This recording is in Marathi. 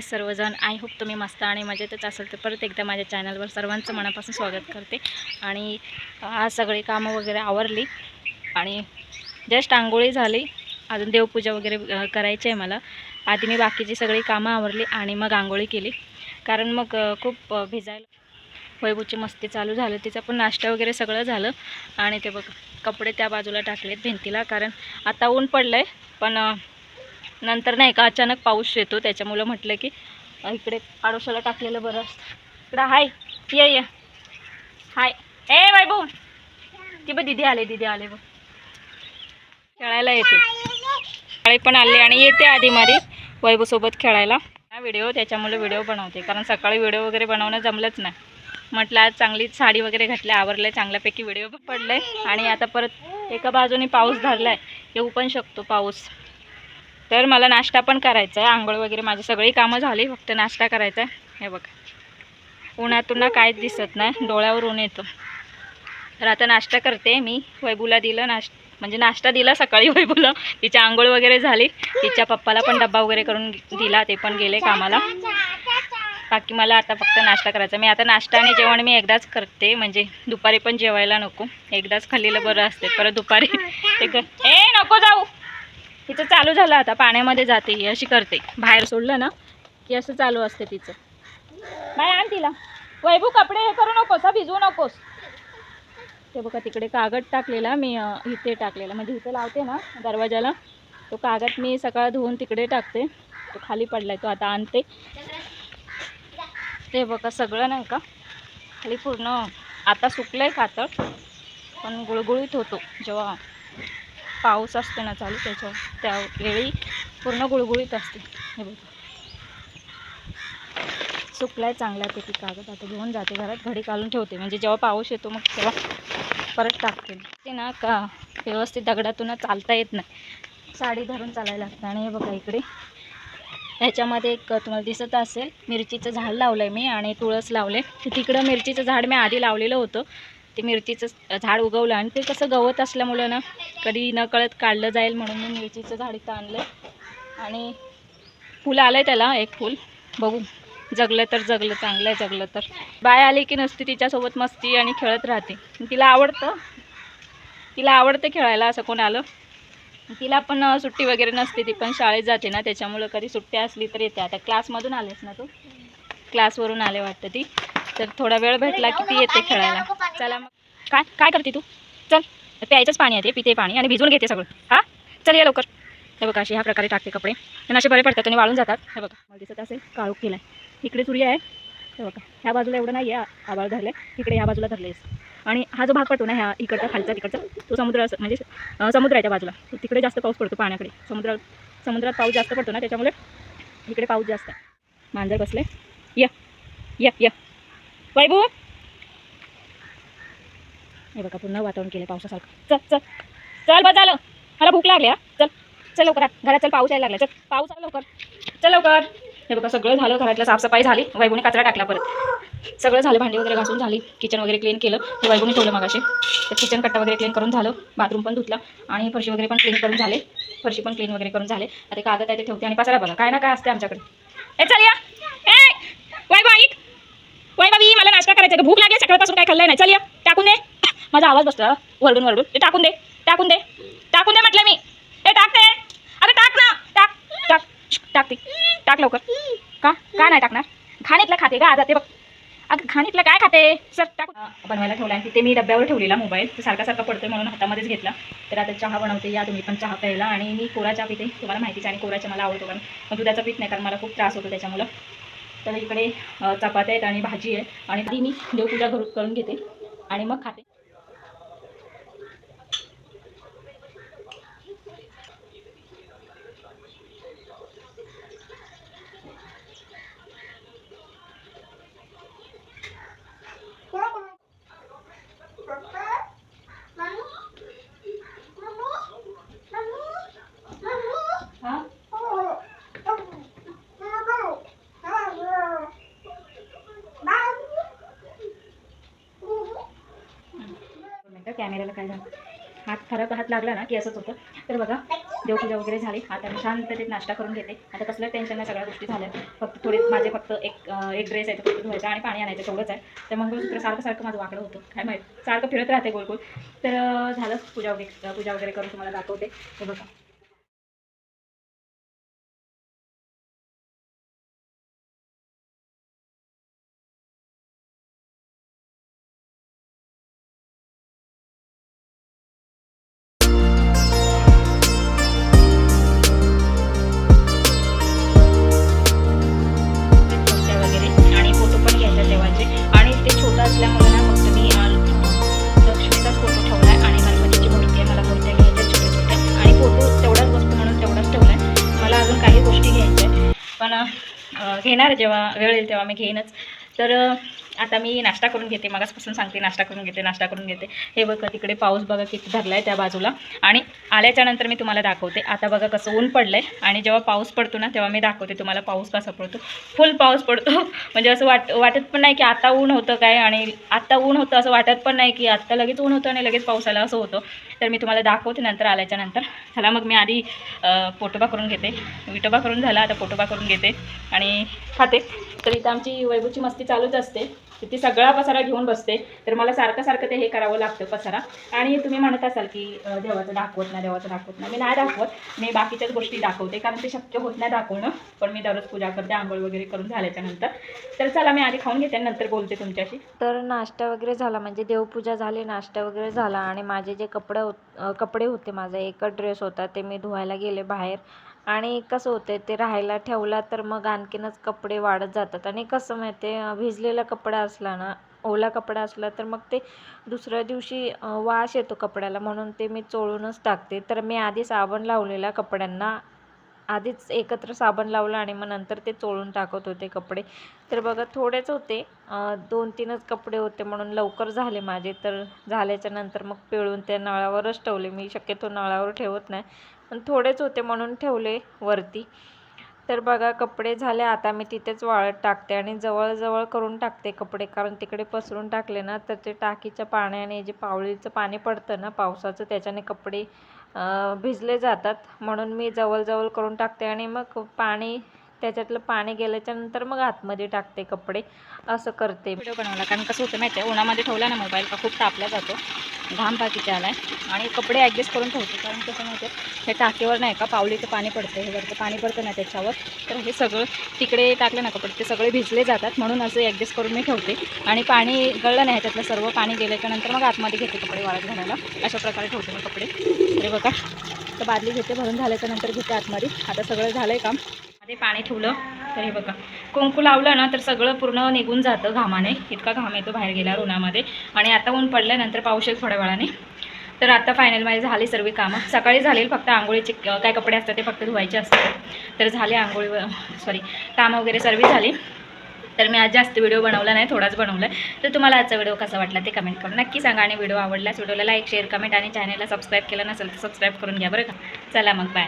सर्वजण. आय होप तुम्ही मस्त आणि मजेतच असेल तर परत एकदा माझ्या चॅनलवर सर्वांचं मनापासून स्वागत करते. आणि आज सगळी कामं वगैरे आवरली आणि जस्ट आंघोळी झाली. अजून देवपूजा वगैरे करायची आहे मला. आधी मी बाकीची सगळी कामं आवरली आणि मग आंघोळी केली. कारण मग खूप भिजायला वैभूची मस्ती चालू झालं. तिचा पण नाश्ता वगैरे सगळं झालं. आणि ते बघ कपडे त्या बाजूला टाकलेत भिंतीला. कारण आता ऊन पडलं आहे पण नंतर नाही का अचानक पाऊस येतो त्याच्यामुळं म्हटलं की इकडे आडोशाला टाकलेलं बरं असतं. इकडं हाय ये ये. हाय. ए वैभव! ती बघ दिदी आले दिदी आले बघ. खेळायला येते. शाळे पण आले आणि येते आधी मारी वैभवसोबत खेळायला. हा व्हिडिओ त्याच्यामुळे व्हिडिओ बनवते. कारण सकाळी व्हिडिओ वगैरे बनवणं जमलंच नाही. म्हटलं आज चांगली साडी वगैरे घातली आवरलं चांगल्यापैकी व्हिडिओ पण पडले आणि आता परत एका बाजूने पाऊस धरलाय. येऊ पण शकतो पाऊस. तर मला नाश्ता पण करायचा आहे. आंघोळ वगैरे माझी सगळी कामं झाली फक्त नाश्ता करायचा आहे. हे बघा. उन्हातून ना काहीच दिसत नाही. डोळ्यावर ऊन येतं. तर आता नाश्ता करते मी. वैभूला दिलं नाश म्हणजे नाश्ता दिला सकाळी वैभूला. तिची आंघोळ वगैरे झाली. तिच्या पप्पाला पण डब्बा वगैरे करून दिला. ते पण गेले कामाला. बाकी मला आता फक्त नाश्ता करायचा मी आता नाश्ता आणि जेवण मी एकदाच करते. म्हणजे दुपारी पण जेवायला नको. एकदाच खाल्लेलं बरं असते परत दुपारी ते ए नको जाऊ. तिचं चालू झालं आता पाण्यामध्ये जाते ही अशी करते. बाहेर सोडलं ना की असं चालू असते तिचं. बाय आण तिला. वैभू कपडे हे करू नकोस हा भिजवू नकोस. ते बघा तिकडे कागद टाकलेला मी इथे टाकलेला. म्हणजे इथे लावते ना दरवाजाला. तो कागद मी सकाळ धुवून तिकडे टाकते. तो खाली पडलाय तो आता आणते. ते बघा सगळं नाही का? खाली पूर्ण आता सुकलंय कातळ पण गुळगुळीत होतो जेव्हा पाऊस असतो ना चालू त्याच्या त्यावेळी पूर्ण गुळगुळीत असते. हे बघा. सुकलाय चांगल्यापैकी कागद. आता घेऊन जाते घरात घडी काढून ठेवते. म्हणजे जेव्हा पाऊस येतो मग तेव्हा परत टाकते. ते ना का व्यवस्थित दगडातून चालता येत नाही. साडी धरून चालायला लागतं. आणि हे बघा इकडे. ह्याच्यामध्ये एक तुम्हाला दिसत असेल मिरचीचं झाड लावलं आहे मी आणि तुळस लावले. तिकडं मिरचीचं झाड मी आधी लावलेलं होतं. ते मिरचीचं झाड उगवलं आणि ते कसं गवत असल्यामुळं ना कधी न कळत काढलं जाईल म्हणून मी मिरचीचं झाड इथं आणलं आणि फुलं आलं आहे त्याला एक फूल. बघू. जगलं तर जगलं चांगलं आहे जगलं तर. बाय आली की नसती तिच्यासोबत मस्ती आणि खेळत राहते. तिला आवडतं. तिला आवडतं खेळायला असं कोण आलं. तिला पण सुट्टी वगैरे नसते ती पण शाळेत जाते ना त्याच्यामुळं कधी सुट्टी असली तर येते. आता क्लासमधून आलेस ना तू? क्लासवरून आले वाटतं ती. तर थोडा वेळ भेटला की ती येते खेळायला. चला मग. काय काय करते तू? चल. प्यायचंच पाणी येते पिते पाणी आणि भिजून घेते सगळं. हां? चल या लवकर. हे बघा अशी ह्या प्रकारे टाकते कपडे. आणि असे बरे पडतात आणि वाळून जातात. हे बघा. मला दिसत असेल काळू केला आहे इकडे सूर्य आहे. हे बघा. ह्या बाजूला एवढं नाही आहे आबाळ धरले इकडे ह्या बाजूला धरलेस. आणि हा जो भाग पडतो ना ह्या इकडचा खालचा तिकडचा तो समुद्र असं- म्हणजे समुद्र आहे त्या बाजूला. तिकडे जास्त पाऊस पडतो पाण्याकडे. समुद्र समुद्रात पाऊस जास्त पडतो ना त्याच्यामुळे इकडे पाऊस जास्त मांजर बसले या. या या. वैभू हे बघा पूर्ण वातावरण केलं पावसासारखं. चल चल. चल बा झालं. मला भूक लागली हा. चल. चल लवकर घरात चल पाऊस यायला लागला. चल पाऊस आला लवकर. चल लवकर. हे बघा सगळं झालं. घरातलं साफसफाई झाली. वैभवने कचरा टाकला परत. सगळं झालं भांडी वगैरे घासून झाली. किचन वगैरे क्लीन केलं. हे वैभूने ठेवलं मगाशी. तर किचन कट्टा वगैरे क्लीन करून झालं. बाथरूम पण धुतलं. आणि फरशी वगैरे पण क्लीन करून झाले. फरशी पण क्लीन वगैरे करून झाले. आता कागद आहे ते ठेवते आणि पसारा बघा. काय ना काय असते आमच्याकडे. ए चल या. ए ऐक. वैभवी मला नाश्ता करायचा भूक लागेल सकाळपासून काय खाल्लंय नाही. चल या टाकून दे. माझा आवाज बसला वरडून वरडून. ते टाकून दे टाकून दे टाकून दे म्हटलं मी. ए टाकते अरे टाक ना. टाक टाक. टाकते टाक लवकर. का? का नाही टाकणार? खाणीतलं खाते का आता ते बघ. अगं खाणीतलं काय खाते? सर टाक बनवायला ठेवला आणि तिथे मी डब्यावर ठेवलेला मोबाईल. सारखा सारखा पडतोय म्हणून हातामध्येच घेतला. तर आता चहा बनवते. या तुम्ही पण चहा प्यायला. आणि मी कोरा चहा पिते तुम्हाला माहितीच आहे आणि कोरा चहा मला आवडतो. कारण मग दुधाचा पीत नाही कारण मला खूप त्रास होतो त्याच्यामुळं. तर इकडे चपात्या आहेत आणि भाजी आहे. आणि ती मी देवपूजा घरून करून घेते. आणि मग खाते. कॅमेऱ्याला काय झालं? हात खराब हात लागला ना की असंच होतं. तर बघा देवपूजा वगैरे झाली आता मी शांततेत नाश्ता करून घेते. आता कसलं टेन्शन नाही सगळ्या गोष्टी झाल्या. फक्त थोडे माझे फक्त एक एक ड्रेस आहे तो फक्त धुवायचा आणि पाणी आणायचं तेवढंच आहे. तर मंगळसूत्र सारखं सारखं माझं वाकडं होतं. काय माहीत? सारखं फिरत राहते गोल गोल तर झालं. पूजा वगैरे पूजा वगैरे करून तुम्हाला दाखवते. हे बघा. घेणार जेव्हा वेळ येईल तेव्हा मी घेईनच. तर आता मी नाश्ता करून घेते. मगासपासून सांगते नाश्ता करून घेते नाश्ता करून घेते. हे बघा तिकडे पाऊस बघा किती धरला आहे त्या बाजूला. आणि आल्याच्यानंतर मी तुम्हाला दाखवते. आता बघा कसं ऊन पडलं आहे आणि जेव्हा पाऊस पडतो ना तेव्हा मी दाखवते तुम्हाला पाऊस कसा पडतो. फुल पाऊस पडतो. म्हणजे असं वाट वाटत पण नाही की आता ऊन होतं काय आणि आत्ता ऊन होतं असं वाटत पण नाही की आत्ता लगेच ऊन होतं आणि लगेच पाऊस आला असं होतं. तर मी तुम्हाला दाखवते नंतर आल्याच्यानंतर. चला मग मी आधी पोटोबा करून घेते. विटोबा करून झाला आता पोटोबा करून घेते आणि खाते. तर इथं आमची वैभूची मस्ती चालूच असते. तर ती सगळा पसारा घेऊन बसते. तर मला सारखं सारखं ते हे करावं लागतं पसारा. आणि तुम्ही म्हणत असाल की देवाचं दाखवत नाही देवाचं दाखवत नाही. मी नाही दाखवत. मी बाकीच्याच गोष्टी दाखवते. कारण ते शक्य होत नाही दाखवणं. पण मी दररोज पूजा करते आंघोळ वगैरे करून झाल्याच्यानंतर. तर चला मी आधी खाऊन घेते नंतर बोलते तुमच्याशी. तर नाश्ता वगैरे झाला. म्हणजे देवपूजा झाली नाश्ता वगैरे झाला. आणि माझे जे कपडे कपडे होते माझा एकच ड्रेस होता ते मी धुवायला गेले बाहेर. आणि कसं होते ते राहायला ठेवला तर मग आणखीनच कपडे वाढत जातात. आणि कसं माहिती आहे भिजलेला कपडा असला ना ओला कपडा असला तर मग ते दुसऱ्या दिवशी वास येतो कपड्याला. म्हणून ते मी चोळूनच टाकते. तर मी आधी साबण लावलेला कपड्यांना. आधीच एकत्र साबण लावलं आणि मग नंतर ते चोळून टाकत होते कपडे. तर बघा थोडेच होते. दोन तीनच कपडे होते म्हणून लवकर झाले माझे. तर झाल्याच्यानंतर मग पिळून त्या नळावरच ठेवले. मी शक्यतो नळावर ठेवत नाही. पण थोडेच होते म्हणून ठेवले वरती. तर बघा कपडे झाले. आता मी तिथेच वाळत टाकते आणि जवळजवळ करून टाकते कपडे कारण तिकडे पसरून टाकले ना तर ते टाकीच्या पाण्याने जे पावळीचं पाणी पडतं ना पावसाचं त्याच्याने कपडे भिजले जातात. म्हणून मी जवळजवळ करून टाकते आणि मग पाणी त्याच्यातलं पाणी गेल्याच्यानंतर मग आतमध्ये टाकते कपडे. असं करते. व्हिडिओ बनवला. कारण कसं होतं माहिती आहे उन्हामध्ये ठेवला ना मोबाईल का खूप तापला जातो. घाम पाकीचे आला आहे आणि कपडे ॲडजस्ट करून ठेवते. कारण कसं माहिती आहे हे टाकीवर नाही का पावलीचं पाणी पडतं. हे वरचं पाणी पडतं ना त्याच्यावर. तर हे सगळं तिकडे टाकलं ना कपडे ते सगळे भिजले जातात. म्हणून असं ॲडजस्ट करून मी ठेवते. आणि पाणी गळलं नाही ह्याच्यातलं सर्व पाणी गेल्याच्यानंतर मग आतमध्ये घेते कपडे वाळत घालायला. अशा प्रकारे ठेवते मी कपडे. तरी बघा तर बादली घेते भरून झाल्याच्यानंतर घेते आतमध्ये. आता सगळं झालं आहे काम. पाणी ठेवलं तर हे बघा. कुंकू लावलं ना तर सगळं पूर्ण निघून जातं घामाने. इतका घाम येतो बाहेर गेल्यावर उन्हामध्ये. आणि आता ऊन पडल्यानंतर पाऊस येईल थोड्या वेळाने तर आता फायनल माझी झाली सर्व कामं. सकाळी झालेली फक्त आंघोळीचे काय कपडे असतात ते फक्त धुवायचे असतात. तर झाले आंघोळी सॉरी कामं वगैरे सर्व झाली. तर मी आज जास्त व्हिडिओ बनवला नाही थोडाच बनवला आहे तर तुम्हाला आजचा व्हिडिओ कसा वाटला ते कमेंट करून नक्की सांगा. आणि व्हिडिओ आवडल्यास व्हिडिओला लाईक शेअर कमेंट आणि चॅनलला सबस्क्राईब केलं नसेल तर सबस्क्राईब करून घ्या बरं का. चला मग बाय